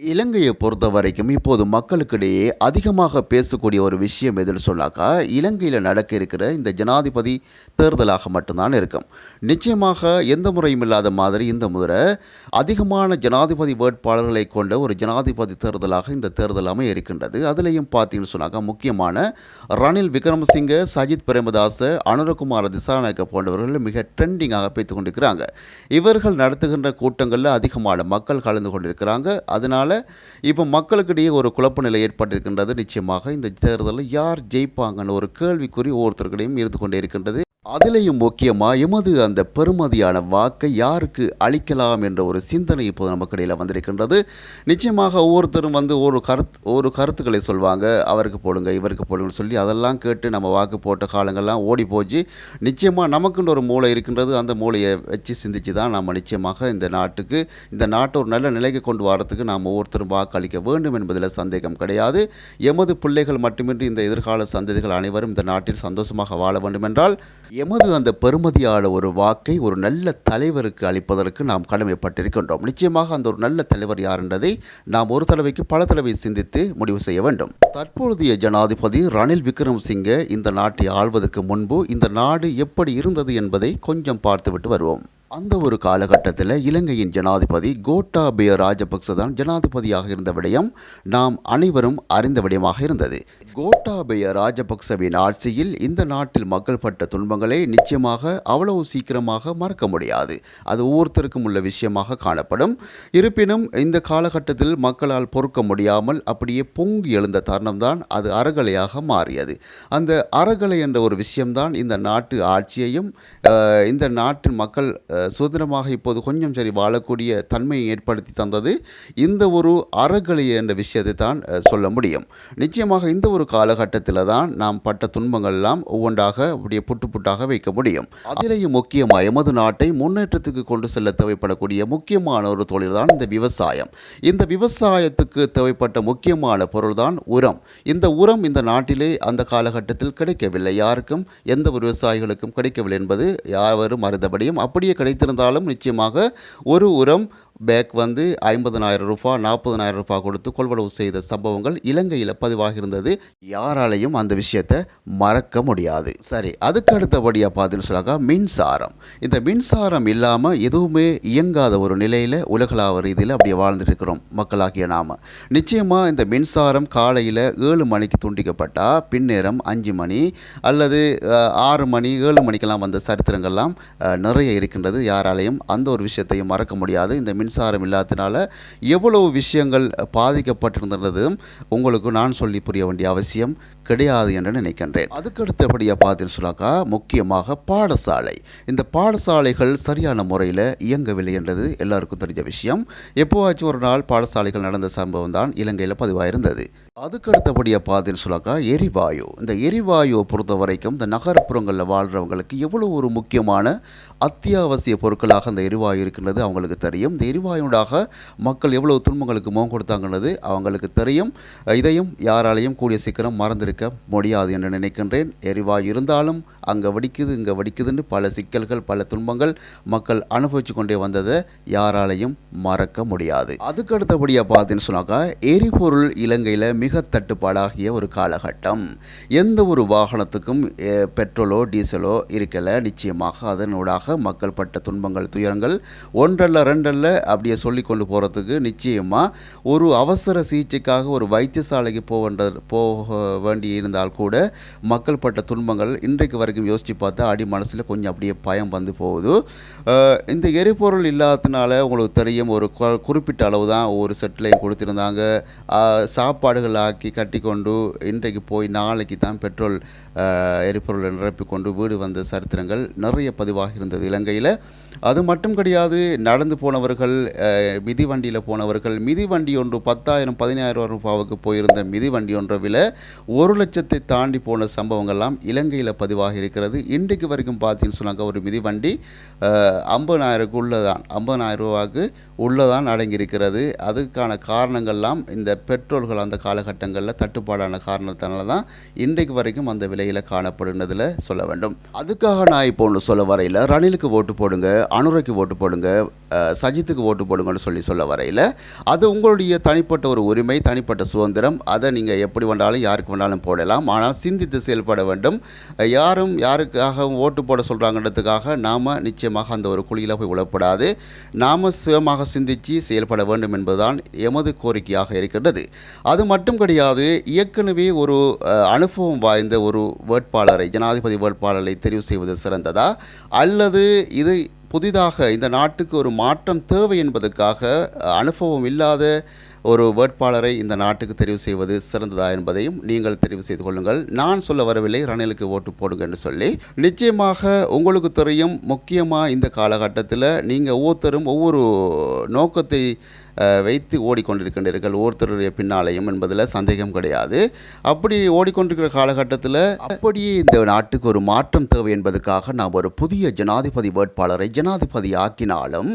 இலங்கையை பொறுத்த வரைக்கும் இப்போது மக்களுக்கிடையே அதிகமாக பேசக்கூடிய ஒரு விஷயம் எதுன்னு சொன்னாக்கா இலங்கையில் நடக்க இருக்கிற இந்த ஜனாதிபதி தேர்தலாக மட்டும்தான் இருக்கும். நிச்சயமாக எந்த முறையும் இல்லாத மாதிரி இந்த முறை அதிகமான ஜனாதிபதி வேட்பாளர்களை கொண்ட ஒரு ஜனாதிபதி தேர்தலாக இந்த தேர்தல் அமைய இருக்கின்றது அதுலேயும் பார்த்தீங்கன்னு சொன்னாக்கா முக்கியமான ரணில் விக்ரமசிங்க சஜித் பிரேமதாச அனுரகுமார திசாநாயக்க போன்றவர்கள் மிக ட்ரெண்டிங்காக பேத்து கொண்டிருக்கிறாங்க. இவர்கள் நடத்துகின்ற கூட்டங்களில் அதிகமான மக்கள் கலந்து கொண்டிருக்கிறாங்க. அதனால் இப்போ மக்களுக்கிடையே ஒரு குழப்ப நிலை ஏற்பட்டிருக்கின்றது நிச்சயமாக. இந்த தேர்தலில் யார் ஜெயிப்பாங்கன்னு ஒரு கேள்விக்குறி ஒவ்வொருத்தருக்கிடையும் இருந்து கொண்டே இருக்கின்றது. அதிலையும் முக்கியமாக எமது அந்த பெருமதியான வாக்கை யாருக்கு அளிக்கலாம் என்ற ஒரு சிந்தனை இப்போது நமக்கிடையில் வந்திருக்கின்றது. நிச்சயமாக ஒவ்வொருத்தரும் வந்து ஒரு கருத்து ஒரு கருத்துக்களை சொல்வாங்க. அவருக்கு போடுங்க இவருக்கு போடுங்கன்னு சொல்லி அதெல்லாம் கேட்டு நம்ம வாக்கு போட்ட காலங்கள்லாம் ஓடி போச்சு. நிச்சயமாக நமக்குன்னு ஒரு மூளை இருக்கின்றது. அந்த மூளையை வச்சு சிந்திச்சு தான் நம்ம நிச்சயமாக இந்த நாட்டுக்கு இந்த நாட்டை ஒரு நல்ல நிலைக்கு கொண்டு வரத்துக்கு நாம் ஒவ்வொருத்தரும் வாக்களிக்க வேண்டும் என்பதில் சந்தேகம் கிடையாது. எமது பிள்ளைகள் மட்டுமின்றி இந்த எதிர்கால சந்ததிகள் அனைவரும் இந்த நாட்டில் சந்தோஷமாக வாழ வேண்டும் என்றால் எமது அந்த பெருமதியான ஒரு வாக்கை ஒரு நல்ல தலைவருக்கு அளிப்பதற்கு நாம் கடமைப்பட்டிருக்கின்றோம். நிச்சயமாக அந்த ஒரு நல்ல தலைவர் யார் என்றதை நாம் ஒரு தடவைக்கு பல தடவை சிந்தித்து முடிவு செய்ய வேண்டும். தற்பொழுதைய ஜனாதிபதி ரணில் விக்ரமசிங்கே இந்த நாட்டை ஆள்வதற்கு முன்பு இந்த நாடு எப்படி இருந்தது என்பதை கொஞ்சம் பார்த்துவிட்டு வருவோம். அந்த ஒரு காலகட்டத்தில் இலங்கையின் ஜனாதிபதி கோட்டாபய ராஜபக்ச தான் ஜனாதிபதியாக இருந்த விடயம் நாம் அனைவரும் அறிந்த விடயமாக இருந்தது. கோட்டாபய ராஜபக்சவின் ஆட்சியில் இந்த நாட்டில் மக்கள் பட்ட துன்பங்களை நிச்சயமாக அவ்வளவு சீக்கிரமாக மறக்க முடியாது. அது ஒவ்வொருத்தருக்கும் உள்ள விஷயமாக காணப்படும். இருப்பினும் இந்த காலகட்டத்தில் மக்களால் பொறுக்க முடியாமல் அப்படியே பொங்கி எழுந்த தருணம்தான் அது அறகலையாக மாறியது. அந்த அறகலை என்ற ஒரு விஷயம்தான் இந்த நாட்டு ஆட்சியையும் இந்த நாட்டின் மக்கள் சுதந்திரமாக இப்போது கொஞ்சம் சரி வாழக்கூடிய தன்மையை ஏற்படுத்தி தந்தது இந்த ஒரு அறகலை என்ற விஷயத்தை தான் சொல்ல முடியும். நிச்சயமாக இந்த ஒரு காலகட்டத்தில் தான் நாம் பட்ட துன்பங்கள் எல்லாம் ஒவ்வொன்றாக அப்படியே புட்டு புட்டாக வைக்க முடியும். அதிலேயும் முக்கியமாக எமது நாட்டை முன்னேற்றத்துக்கு கொண்டு செல்ல தேவைப்படக்கூடிய முக்கியமான ஒரு தொழில் தான் இந்த விவசாயம். இந்த விவசாயத்துக்கு தேவைப்பட்ட முக்கியமான பொருள் தான் உரம். இந்த உரம் இந்த நாட்டிலே அந்த காலகட்டத்தில் கிடைக்கவில்லை. யாருக்கும் எந்த ஒரு விவசாயிகளுக்கும் கிடைக்கவில்லை என்பது யாரும் அறிந்தபடியும் அப்படியே கிடைத்திருந்தாலும் நிச்சயமாக ஒரு உரம் பேக் வந்து ஐம்பதனாயிரம் ரூபா நாற்பதனாயிரம் ரூபாய் கொடுத்து கொள்வனவு செய்த சம்பவங்கள் இலங்கையில் பதிவாகியிருந்தது. யாராலையும் அந்த விஷயத்தை மறக்க முடியாது. சரி அதுக்கு அடுத்தபடியாக பார்த்தீங்கன்னு சொன்னாக்கா மின்சாரம். இந்த மின்சாரம் இல்லாமல் எதுவுமே இயங்காத ஒரு நிலையில் உலகளாவ ரீதியில் அப்படியே வாழ்ந்துட்டு இருக்கிறோம் மக்களாகிய நாம். நிச்சயமாக இந்த மின்சாரம் காலையில் ஏழு மணிக்கு துண்டிக்கப்பட்டால் பின்னேரம் அஞ்சு மணி அல்லது ஆறு மணி ஏழு மணிக்கெல்லாம் வந்த சரித்திரங்கள்லாம் நிறைய இருக்கின்றது. யாராலையும் அந்த ஒரு விஷயத்தையும் மறக்க முடியாது. இந்த மின் மின்சாரம் இல்லாததுனால எவ்வளவு விஷயங்கள் பாதிக்கப்பட்டிருந்ததும் உங்களுக்கு நான் சொல்லி புரிய வேண்டிய அவசியம். கிடையாது என்று நினைக்கின்றேன். அதுக்கு அடுத்தபடியாக பார்த்தீங்கன்னு சொன்னாக்கா முக்கியமாக பாடசாலை. இந்த பாடசாலைகள் சரியான முறையில் இயங்கவில்லை என்றது எல்லாருக்கும் தெரிஞ்ச விஷயம். எப்போவாச்சும் ஒரு நாள் பாடசாலைகள் நடந்த சம்பவம் தான் இலங்கையில் பதிவாயிருந்தது. அதுக்கு அடுத்தபடியாக பார்த்தீங்கன்னு சொன்னாக்கா எரிவாயு. இந்த எரிவாயுவை பொறுத்த வரைக்கும் இந்த நகர்ப்புறங்களில் வாழ்கிறவங்களுக்கு எவ்வளோ ஒரு முக்கியமான அத்தியாவசிய பொருட்களாக அந்த எரிவாயு இருக்கின்றது அவங்களுக்கு தெரியும். இந்த எரிவாயுடாக மக்கள் எவ்வளோ துன்பங்களுக்கு முகம் கொடுத்தாங்கன்றது அவங்களுக்கு தெரியும். இதையும் யாராலையும் கூடிய சீக்கிரம் மறந்திருக்க முடியாது என்று நினைக்கின்றேன். எரிவாயு இருந்தாலும் அங்கே வெடிக்குது இங்கே வெடிக்குதுன்னு பல சிக்கல்கள் பல துன்பங்கள் மக்கள் அனுபவிச்சு கொண்டே வந்ததை யாராலையும் மறக்க முடியாது. அதுக்கு அடுத்தபடியாக பார்த்தீங்கன்னு சொன்னாக்கா எரிபொருள் இலங்கையில் மிக தட்டுப்பாடாகிய ஒரு காலகட்டம். எந்த ஒரு வாகனத்துக்கும் பெட்ரோலோ டீசலோ இருக்கல. நிச்சயமாக அதனூடாக மக்கள் பட்ட துன்பங்கள் துயரங்கள் ஒன்றல்ல ரெண்டல்ல அப்படியே சொல்லி கொண்டு போகிறதுக்கு நிச்சயமாக ஒரு அவசர சிகிச்சைக்காக ஒரு வைத்தியசாலைக்கு போகின்ற போக வேண்டிய இருந்தால் கூட மக்கள் பட்ட துன்பங்கள் இன்றைக்கு வரைக்கும் யோசித்து பார்த்தா அடி மனசில் கொஞ்சம் அப்படியே பயம் வந்து போகுது. இந்த எரிபொருள் இல்லாததுனால உங்களுக்கு தெரியும் ஒரு குறிப்பிட்ட அளவு தான் ஒவ்வொரு செட்டிலையும் கொடுத்துருந்தாங்க சாப்பாடுகள் ஆக்கி கட்டி கொண்டு இன்றைக்கு போய் நாளைக்கு தான் பெட்ரோல் எரிபொருளை நிரப்பிக் கொண்டு வீடு வந்த சரித்திரங்கள் நிறைய பதிவாக இருந்தது இலங்கையில். அது மட்டும் கிடையாது நடந்து போனவர்கள் மிதி மிதிவண்டியில் போனவர்கள் மிதிவண்டி ஒன்று பத்தாயிரம் பதினாயிரம் ரூபாவுக்கு போயிருந்த மிதிவண்டி ஒன்றை விலை ஒரு லட்சத்தை தாண்டி போன சம்பவங்கள்லாம் இலங்கையில் பதிவாக இருக்கிறது. இன்றைக்கு வரைக்கும் பார்த்தீங்கன்னு சொன்னாங்க ஒரு மிதிவண்டி ஐம்பதாயிரக்கு உள்ளதான். ஐம்பதாயிரம் ரூபாய்க்கு உள்ளதான் அடங்கியிருக்கிறது. அதுக்கான காரணங்கள்லாம் இந்த பெட்ரோல்கள் அந்த காலகட்டங்களில் தட்டுப்பாடான காரணத்தினால தான் இன்றைக்கு வரைக்கும் அந்த விலையில் காணப்படுனதில் சொல்ல வேண்டும். அதுக்காக நான் இப்போ ஒன்று சொல்ல வரையில் ரணிலுக்கு ஓட்டு போடுங்க அனுரைக்கு ஓட்டு போடுங்க சஜித்துக்கு ஓட்டு போடுங்கன்னு சொல்லி சொல்ல வரையில் அது உங்களுடைய தனிப்பட்ட ஒரு உரிமை தனிப்பட்ட சுதந்திரம். அதை நீங்கள் எப்படி வேண்டாலும் யாருக்கு வேண்டாலும் போடலாம். ஆனால் சிந்தித்து செயல்பட வேண்டும். யாரும் யாருக்காகவும் ஓட்டு போட சொல்கிறாங்கன்றதுக்காக நாம் நிச்சயமாக அந்த ஒரு குழியில் போய் உழப்படாது. நாம் சுயமாக சிந்தித்து செயல்பட வேண்டும் என்பதுதான் எமது கோரிக்கையாக இருக்கின்றது. அது மட்டும் கிடையாது ஏற்கனவே ஒரு அனுபவம் வாய்ந்த ஒரு வேட்பாளரை ஜனாதிபதி வேட்பாளரை தெரிவு செய்வது சிறந்ததா? அல்லது இது புதிதாக இந்த நாட்டுக்கு ஒரு மாற்றம் தேவை என்பதற்காக அனுபவம் இல்லாத ஒரு வேட்பாளரை இந்த நாட்டுக்கு தெரிவு செய்வது சிறந்ததா என்பதையும் நீங்கள் தெரிவு செய்து கொள்ளுங்கள். நான் சொல்ல வரவில்லை ரணிலுக்கு ஓட்டு போடுங்க என்று சொல்லி. நிச்சயமாக உங்களுக்கு தெரியும் முக்கியமாக இந்த காலகட்டத்தில் நீங்கள் ஒவ்வொருத்தரும் ஒவ்வொரு நோக்கத்தை வைத்து ஓடிக்கொண்டிருக்கின்றீர்கள் ஒருத்தருடைய பின்னாலையும் என்பதில் சந்தேகம் கிடையாது. அப்படி ஓடிக்கொண்டிருக்கிற காலகட்டத்தில் அப்படியே இந்த நாட்டுக்கு ஒரு மாற்றம் தேவை என்பதற்காக நாம் ஒரு புதிய ஜனாதிபதி வேட்பாளரை ஜனாதிபதி ஆக்கினாலும்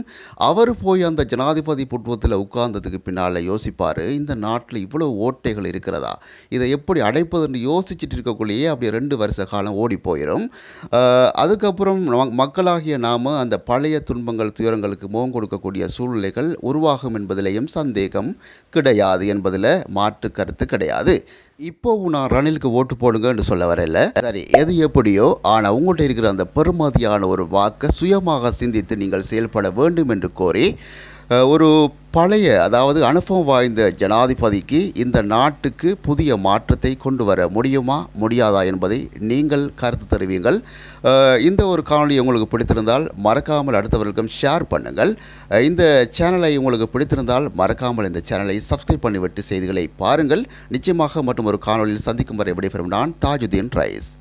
அவர் போய் அந்த ஜனாதிபதி புட்வத்தில் உட்கார்ந்ததுக்கு பின்னால் யோசிப்பார் இந்த நாட்டில் இவ்வளோ ஓட்டைகள் இருக்கிறதா? இதை எப்படி அடைப்பதுன்னு யோசிச்சுட்டு இருக்கக்குள்ளேயே அப்படி ரெண்டு வருஷ காலம் ஓடி போயிடும் அதுக்கப்புறம் மக்களாகிய நாம் அந்த பழைய துன்பங்கள் துயரங்களுக்கு முகம் கொடுக்கக்கூடிய சூழ்நிலைகள் உருவாகும் என்பதிலையும் சந்தேகம் கிடையாது என்பதில் மாற்று கருத்து கிடையாது. இப்போ நான் ரணிலுக்கு ஓட்டு போடுங்க என்று சொல்ல வரல சரி எது எப்படியோ ஆனால் உங்கள்கிட்ட இருக்கிற அந்த பெருமதியான ஒரு வாக்கை சுயமாக சிந்தித்து நீங்கள் செயல்பட வேண்டும் என்று கோரி ஒரு பழைய அதாவது அனுபவம் வாய்ந்த ஜனாதிபதிக்கு இந்த நாட்டுக்கு புதிய மாற்றத்தை கொண்டு வர முடியுமா முடியாதா என்பதை நீங்கள் கருத்து தெரிவிங்கள் இந்த ஒரு காணொலி உங்களுக்கு பிடித்திருந்தால் மறக்காமல் அடுத்தவர்களுக்கும் ஷேர் பண்ணுங்கள். இந்த சேனலை உங்களுக்கு பிடித்திருந்தால் மறக்காமல் இந்த சேனலை சப்ஸ்கிரைப் பண்ணிவிட்டு செய்திகளை பாருங்கள். நிச்சயமாக மற்றும் ஒரு காணொளியில் சந்திக்கும் வரை விடைபெறும் நான் தாஜுதீன் ரைஸ்.